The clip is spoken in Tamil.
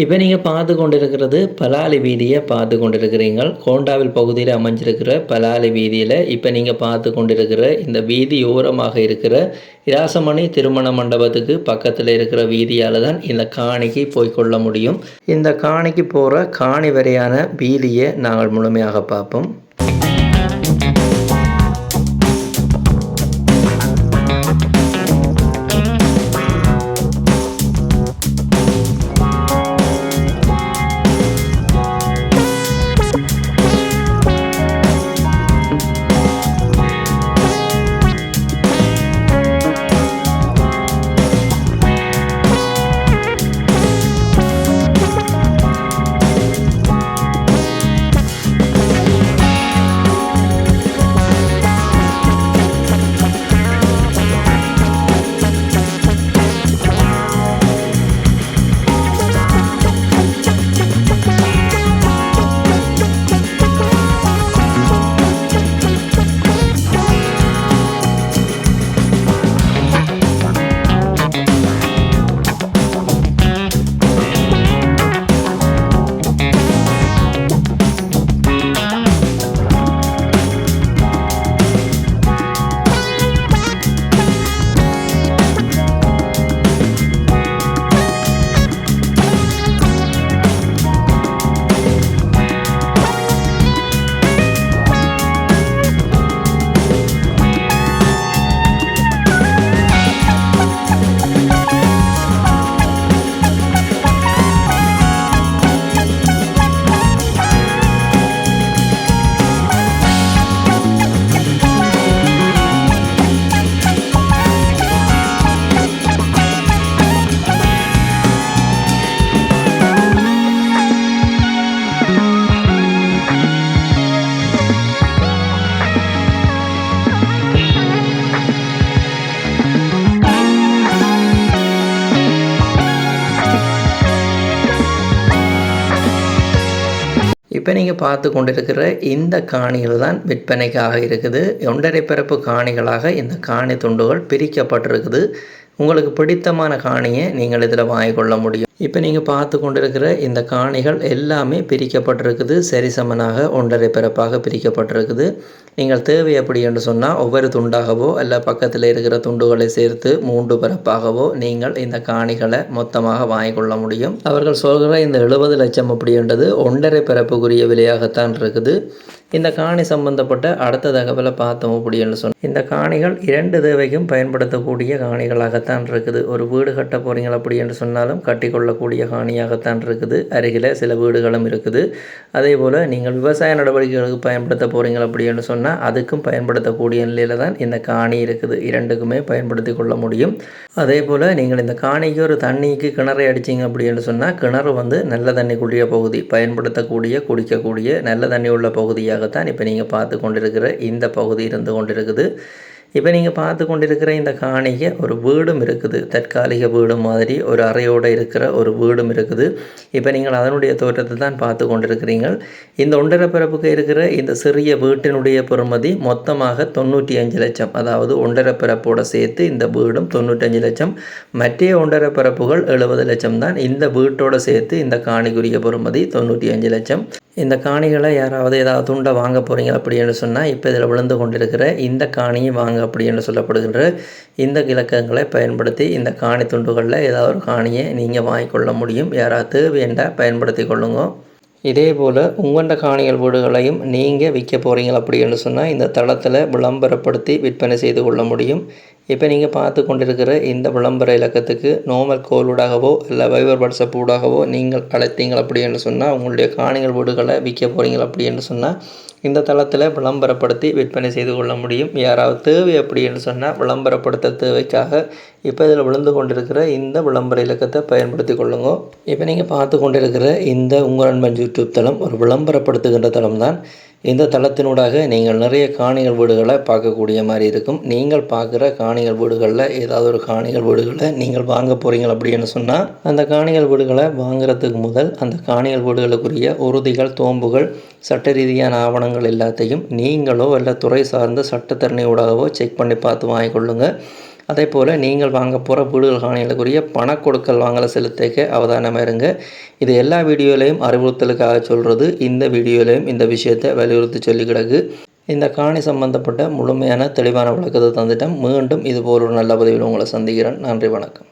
இப்போ நீங்கள் பார்த்து கொண்டிருக்கிறது பலாலி வீதியை பார்த்து கொண்டிருக்கிறீங்கள். கோண்டாவில் பகுதியில் அமைஞ்சிருக்கிற பலாலி வீதியில் இப்போ நீங்கள் பார்த்து கொண்டிருக்கிற இந்த வீதி ஓரமாக இருக்கிற இராசமணி திருமண மண்டபத்துக்கு பக்கத்தில் இருக்கிற வீதியால் தான் இந்த காணிக்கு போய்க்கொள்ள முடியும். இந்த காணிக்கு போகிற காணி வரையான வீதியை நாங்கள் முழுமையாக பார்ப்போம். இப்போ நீங்கள் பார்த்து கொண்டிருக்கிற இந்த காணிகள் தான் விற்பனைக்காக இருக்குது. ஒன்றரை பிறப்பு காணிகளாக இந்த காணி துண்டுகள் பிரிக்கப்பட்டிருக்குது. உங்களுக்கு பிடித்தமான காணியை நீங்கள் இதில் வாங்கிக்கொள்ள முடியும். இப்போ நீங்கள் பார்த்து கொண்டிருக்கிற இந்த காணிகள் எல்லாமே பிரிக்கப்பட்டிருக்குது. சரிசமனாக ஒன்றரை பிறப்பாக பிரிக்கப்பட்டிருக்குது. நீங்கள் தேவை அப்படி என்று சொன்னால் ஒவ்வொரு துண்டாகவோ அல்ல பக்கத்தில் இருக்கிற துண்டுகளை சேர்த்து மூன்று பிறப்பாகவோ நீங்கள் இந்த காணிகளை மொத்தமாக வாங்கிக்கொள்ள முடியும். அவர்கள் சொல்கிற இந்த எழுபது லட்சம் அப்படின்றது ஒன்றரை பிறப்புக்குரிய விலையாகத்தான் இருக்குது. இந்த காணி சம்பந்தப்பட்ட அடுத்த தகவலை பார்த்தோம் அப்படின்னு சொன்னால் இந்த காணிகள் இரண்டு தேவைக்கும் பயன்படுத்தக்கூடிய காணிகளாகத்தான் இருக்குது. ஒரு வீடு கட்ட போகிறீங்க அப்படி என்று சொன்னாலும் ஏற்படக்கூடிய காணியாகத்தான் இருக்குது. அருகில் சில வீடுகளும் இருக்குது. அதே போல் நீங்கள் விவசாய நடவடிக்கைகளுக்கு பயன்படுத்த போகிறீங்க அப்படின்னு சொன்னால் அதுக்கும் பயன்படுத்தக்கூடிய நிலையில் தான் இந்த காணி இருக்குது. இரண்டுக்குமே பயன்படுத்தி கொள்ள முடியும். அதே போல் நீங்கள் இந்த காணிக்கு ஒரு தண்ணிக்கு கிணறை அடிச்சிங்க அப்படின்னு சொன்னால் கிணறு வந்து நல்ல தண்ணி பகுதி. பயன்படுத்தக்கூடிய குடிக்கக்கூடிய நல்ல தண்ணி உள்ள பகுதியாக தான் இப்போ நீங்கள் பார்த்து கொண்டிருக்கிற இந்த பகுதி இருந்து கொண்டிருக்குது. இப்போ நீங்கள் பார்த்து கொண்டிருக்கிற இந்த காணிக்கை ஒரு வீடும் இருக்குது. தற்காலிக வீடு மாதிரி ஒரு அறையோடு இருக்கிற ஒரு வீடும் இருக்குது. இப்போ நீங்கள் அதனுடைய தோற்றத்தை தான் பார்த்து கொண்டிருக்கிறீங்க இந்த ஒன்றரை பிறப்புக்கு இருக்கிற இந்த சிறிய வீட்டினுடைய பெறுமதி மொத்தமாக தொண்ணூற்றி அஞ்சு லட்சம். அதாவது ஒன்றரை பிறப்போடு சேர்த்து இந்த வீடும் தொண்ணூற்றஞ்சு லட்சம். மற்ற ஒன்றரை பிறப்புகள் எழுபது லட்சம் தான். இந்த வீட்டோடு சேர்த்து இந்த காணிக்குரிய பெறுமதி தொண்ணூற்றி அஞ்சு லட்சம். இந்த காணிகளை யாராவது ஏதாவது துண்டை வாங்க போகிறீங்க அப்படின்னு சொன்னால் இப்போ இதில் விழுந்து கொண்டிருக்கிற இந்த காணியை வாங்க அப்படின்னு சொல்லப்படுகின்ற இந்த இலக்கங்களை பயன்படுத்தி இந்த காணி துண்டுகளில் ஏதாவது ஒரு காணியை நீங்கள் வாங்கிக்கொள்ள முடியும். யாராவது வேண்டா பயன்படுத்தி கொள்ளுங்க. இதே போல் உங்கண்ட காணிகள் வீடுகளையும் நீங்கள் விற்க போகிறீங்க அப்படின்னு சொன்னால் இந்த தளத்தில் விளம்பரப்படுத்தி விற்பனை செய்து கொள்ள முடியும். இப்போ நீங்கள் பார்த்து கொண்டிருக்கிற இந்த விளம்பர இலக்கத்துக்கு நோமல் கோல் ஊடாகவோ இல்லை வைபர் வாட்ஸ்அப் ஊடாகவோ நீங்கள் அழைத்தீங்க அப்படின்னு சொன்னால் உங்களுடைய காணிகள் வீடுகளை விற்க போகிறீங்க அப்படின்னு சொன்னால் இந்த தளத்தில் விளம்பரப்படுத்தி விற்பனை செய்து கொள்ள முடியும். யாராவது தேவை அப்படின்னு சொன்னால் விளம்பரப்படுத்த தேவைக்காக இப்போ இதில் விழுந்து கொண்டிருக்கிற இந்த விளம்பர இலக்கத்தை பயன்படுத்தி கொள்ளுங்க. இப்போ நீங்கள் பார்த்து கொண்டிருக்கிற இந்த உங்கள் நண்பன் யூடியூப் தளம் ஒரு விளம்பரப்படுத்துகின்ற தளம் தான் இந்த தளத்தினூடாக நீங்கள் நிறைய காணிகள் வீடுகளை பார்க்கக்கூடிய மாதிரி இருக்கும். நீங்கள் பார்க்குற காணிகள் வீடுகளில் ஏதாவது ஒரு காணிகள் வீடுகளை நீங்கள் வாங்க போகிறீங்க அப்படின்னு சொன்னால் அந்த காணிகள் வீடுகளை வாங்குறதுக்கு முதல் அந்த காணிகள் வீடுகளுக்குரிய உறுதிகள் தோம்புகள் சட்ட ரீதியான ஆவணங்கள் எல்லாத்தையும் நீங்களோ இல்லை துறை சார்ந்த சட்டத்தரணியூடாகவோ செக் பண்ணி பார்த்து வாங்கிக்கொள்ளுங்கள் அதே போல் நீங்கள் வாங்க போகிற வீடுகள் காணிகளுக்குரிய பணக்கொடுக்கல் வாங்கலை செலுத்திக்க அவதானமாக இருங்க. இது எல்லா வீடியோலையும் அறிவுறுத்தலுக்காக சொல்கிறது இந்த வீடியோலையும் இந்த விஷயத்தை வலியுறுத்தி சொல்லி கிடக்கு. இந்த காணி சம்பந்தப்பட்ட முழுமையான தெளிவான விளக்கத்தை தந்துட்டேன். மீண்டும் இதுபோல் ஒரு நல்ல பதிவில் உங்களை சந்திக்கிறேன். நன்றி வணக்கம்.